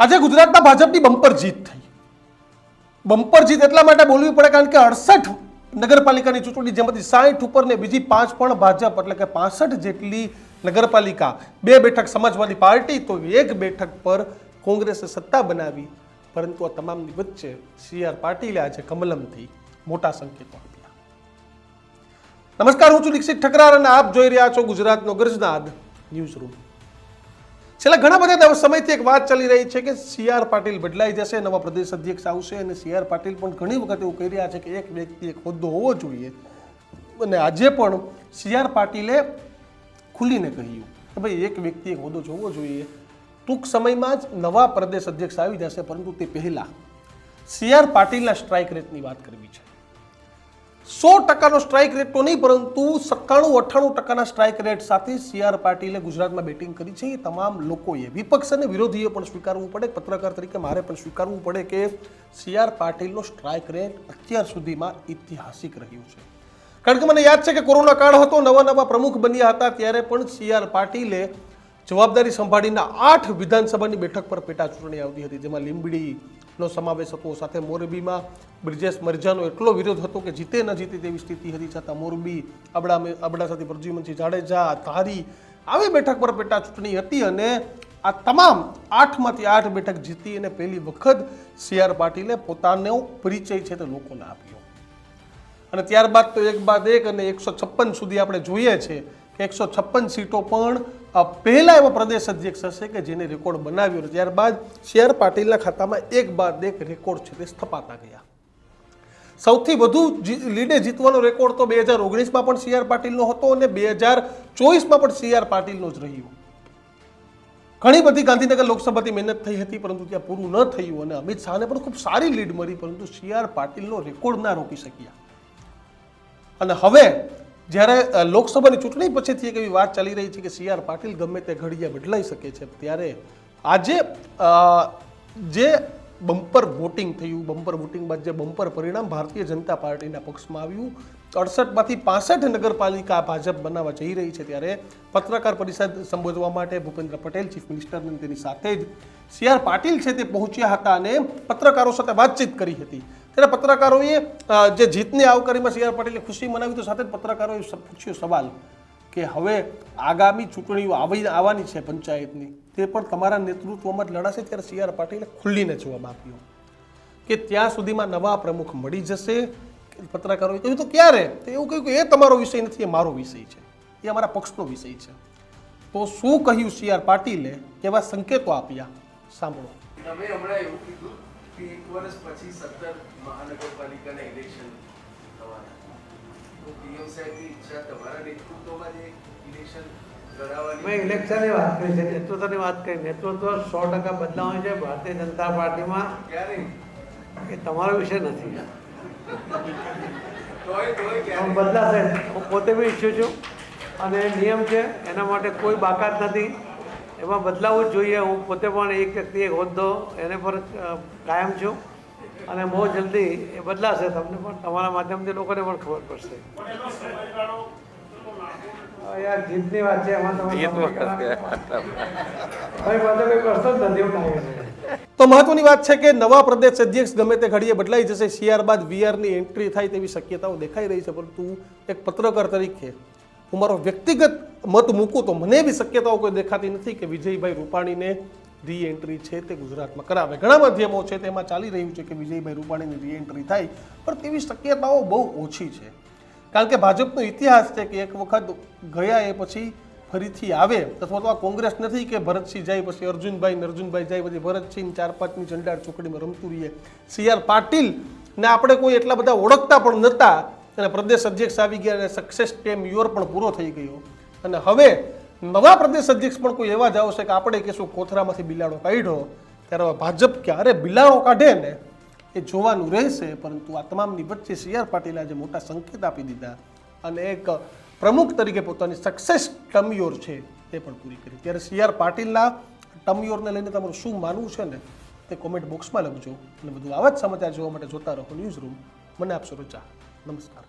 આજે ગુજરાતમાં ભાજપની બમ્પર જીત થઈ. બમ્પર જીત એટલા માટે બોલવી પડે કારણ કે અડસઠ નગરપાલિકાની ચૂંટણી જેમાંથી સાઠ ઉપર ને બીજી પાંચ પણ ભાજપ એટલે કે પાસઠ જેટલી નગરપાલિકા બે બેઠક સમાજવાદી પાર્ટી તો એક બેઠક પર કોંગ્રેસે સત્તા બનાવી. પરંતુ આ તમામની વચ્ચે સી આર પાટીલે આજે કમલમથી મોટા સંકેતો આપ્યા. નમસ્કાર, હું છું દીક્ષિત ઠકરાર અને આપ જોઈ રહ્યા છો ગુજરાતનો ગર્જનાદ ન્યૂઝ રૂમ છેલ્લા ઘણા બધા સમયથી એક વાત ચાલી રહી છે કે સી આર પાટીલ બદલાઈ જશે, નવા પ્રદેશ અધ્યક્ષ આવશે અને સી આર પાટીલ પણ ઘણી વખત એવું કહી રહ્યા છે કે એક વ્યક્તિ એક હોદ્દો હોવો જોઈએ. અને આજે પણ સી આર પાટીલે ખુલીને કહ્યું કે ભાઈ એક વ્યક્તિ એક હોદ્દો જોવો જોઈએ. ટૂંક સમયમાં જ નવા પ્રદેશ અધ્યક્ષ આવી જશે, પરંતુ તે પહેલાં સી આર પાટીલના સ્ટ્રાઇક રેટની વાત કરવી છે. સો ટકાનો સ્ટ્રાઇક રેટ તો નહીં, પરંતુ સત્તાણું અઠ્ઠાણું ટકાના સ્ટ્રાઇક રેટ સાથે સી આર પાટીલે ગુજરાતમાં બેટિંગ કરી છે. એ તમામ લોકોએ, વિપક્ષ અને વિરોધીએ પણ સ્વીકારવું પડે. પત્રકાર તરીકે મારે પણ સ્વીકારવું પડે કે સી આર પાટીલનો સ્ટ્રાઇક રેટ અત્યાર સુધીમાં ઐતિહાસિક રહ્યું છે. કારણ કે મને યાદ છે કે કોરોના કાળ હતો, નવા નવા પ્રમુખ બન્યા હતા, ત્યારે પણ સી આર પાટીલે જવાબદારી સંભાળીને આઠ વિધાનસભાની બેઠક પર પેટા ચૂંટણી આવતી હતી, જેમાં લીંબડીનો સમાવેશ હતો. સાથે મોરબીમાં બ્રિજેશ મરજાનો એટલો વિરોધ હતો કે જીતે ન જીતે તેવી સ્થિતિ હતી. છતાં મોરબી અબડા અબડાસાથી પ્રજ્યુમનસિંહ જાડેજા, ધારી આવી બેઠક પર પેટા ચૂંટણી હતી અને આ તમામ આઠમાંથી આઠ બેઠક જીતી અને પહેલી વખત સી આર પાટીલે પોતાનો પરિચય છે તે લોકોને આપ્યો. અને ત્યારબાદ તો એક બાદ એક અને એકસો છપ્પન સુધી આપણે જોઈએ છે કે એકસો છપ્પન સીટો પણ પહેલા એવો પ્રદેશ અધ્યક્ષ હશે કે જેને રેકોર્ડ બનાવ્યો ત્યારબાદ સી પાટીલના ખાતામાં એક બાદ એક રેકોર્ડ છે તે સ્થપાતા ગયા. સૌથી વધુ લીડે જીતવાનો રેકોર્ડ તો બે હજાર ઓગણીસમાં પણ સી આર પાટીલનો હતો અને બે હજાર ચોવીસમાં પણ સી આર પાટીલનો જ રહ્યો. ઘણી બધી ગાંધીનગર લોકસભાથી મહેનત થઈ હતી, પરંતુ ત્યાં પૂરું ન થયું અને અમિત શાહને પણ ખૂબ સારી લીડ મળી, પરંતુ સી આર પાટીલનો રેકોર્ડ ના રોકી શક્યા. અને હવે જ્યારે લોકસભાની ચૂંટણી પછીથી એક એવી વાત ચાલી રહી છે કે સી આર પાટીલ ગમે તે ઘડીએ બદલાઈ શકે છે, ત્યારે આજે જે બમ્પર વોટિંગ થયું, બમ્પર વોટિંગ બાદ જે બમ્પર પરિણામ ભારતીય જનતા પાર્ટીના પક્ષમાં આવ્યું, અડસઠમાંથી પાસઠ નગરપાલિકા ભાજપ બનાવવા જઈ રહી છે, ત્યારે પત્રકાર પરિષદ સંબોધવા માટે ભૂપેન્દ્ર પટેલ, ચીફ મિનિસ્ટર તેની સાથે જ સી આર પાટીલ છે તે પહોંચ્યા હતા અને પત્રકારો સાથે વાતચીત કરી હતી. ત્યારે પત્રકારોએ જે જીતની આવકારીમાં સી આર પાટીલે ખુશી મનાવી, તો સાથે પત્રકારોએ પૂછ્યો સવાલ કે હવે આગામી ચૂંટણીઓ આવી, આવવાની છે પંચાયતની. તે પણ તમારા નેતૃત્વમાં જ લડાશે ત્યારે સી આર પાટીલે ખુલ્લીને જવાબ આપ્યો કે ત્યાં સુધીમાં નવા પ્રમુખ મળી જશે. પત્રકારોએ કહ્યું, તો ક્યારે? તો એવું કહ્યું કે, એ તમારો વિષય નથી, એ મારો વિષય છે. એ અમારા પક્ષનો વિષય છે. તો શું કહ્યું સી આર પાટીલે? કેવા સંકેતો આપ્યા. સાંભળો. તમે હમણાં એવું કીધું કે એક વર્ષ પછી સત્તર મહાનગરપાલિકાના ઇલેક્શન થવાના. તો પીએમ સાહેબની ઈચ્છા તમારા નેતૃત્વમાં જે ઇલેક્શન મેં ઇલેક્શનની વાત કરી છે નેતૃત્વની વાત કરી. નેતૃત્વ સો ટકા બદલાવાનું છે. ભારતીય જનતા પાર્ટીમાં એ તમારો વિષય નથી. બદલાશે. હું પોતે બી ઈચ્છું છું. અને નિયમ છે એના માટે કોઈ બાકાત નથી. એમાં બદલાવવું જ જોઈએ. હું પોતે પણ એક વ્યક્તિ એક હોદ્દો એને પર કાયમ છું. અને બહુ જલ્દી એ બદલાશે. તમને પણ તમારા માધ્યમથી લોકોને પણ ખબર પડશે. યાર જીતની વાત છે. એમાં જ નથી એવું તો મહત્વની વાત છે કે નવા પ્રદેશ અધ્યક્ષ ગમે તે ઘડીએ બદલાઈ જશે. સીઆર બાદ વીઆરની એન્ટ્રી થાય તેવી શક્યતાઓ દેખાઈ રહી છે. પરંતુ એક પત્રકાર તરીકે હું મારો વ્યક્તિગત મત મૂકું તો મને બી શક્યતાઓ કોઈ દેખાતી નથી કે વિજયભાઈ રૂપાણીને રી એન્ટ્રી છે તે ગુજરાતમાં કરાવે. ઘણા માધ્યમો છે તેમાં ચાલી રહ્યું છે કે વિજયભાઈ રૂપાણીની રી એન્ટ્રી થાય, પણ તેવી શક્યતાઓ બહુ ઓછી છે. કારણ કે ભાજપનો ઇતિહાસ છે કે એક વખત ગયા એ પછી ફરીથી આવે, અથવા તો આ કોંગ્રેસ નથી કે ભરતસિંહ જાય પછી અર્જુનભાઈ અર્જુનભાઈ જાય પછી ભરતસિંહ ચાર પાંચની ચંડાળ ચોકડીમાં રમતું રહીએ. સી આર પાટીલ ને આપણે કોઈ એટલા બધા ઓળખતા પણ નહોતા અને પ્રદેશ અધ્યક્ષ આવી ગયા અને સક્સેસ ટેમ યોર પણ પૂરો થઈ ગયો. અને હવે નવા પ્રદેશ અધ્યક્ષ પણ કોઈ એવા જ આવશે કે આપણે કહેશું કોથરામાંથી બિલાડો કાઢ્યો ત્યારે ભાજપ ક્યારે બિલાડો કાઢે ને એ જોવાનું રહેશે, પરંતુ આ તમામની વચ્ચે સી આર પાટીલે આજે મોટા સંકેત આપી દીધા. અને એક પ્રમુખ તરીકે પોતાની સક્સેસ ટમયોર છે તે પણ પૂરી કરી. ત્યારે સી આર પાટીલના ટર્મયોરને લઈને તમારું શું માનવું છે ને તે કોમેન્ટ બોક્સમાં લખજો. અને બધું આવા જ સમાચાર જોવા માટે જોતા રહો ન્યૂઝ રૂમ. મને આપશો રજા નમસ્કાર.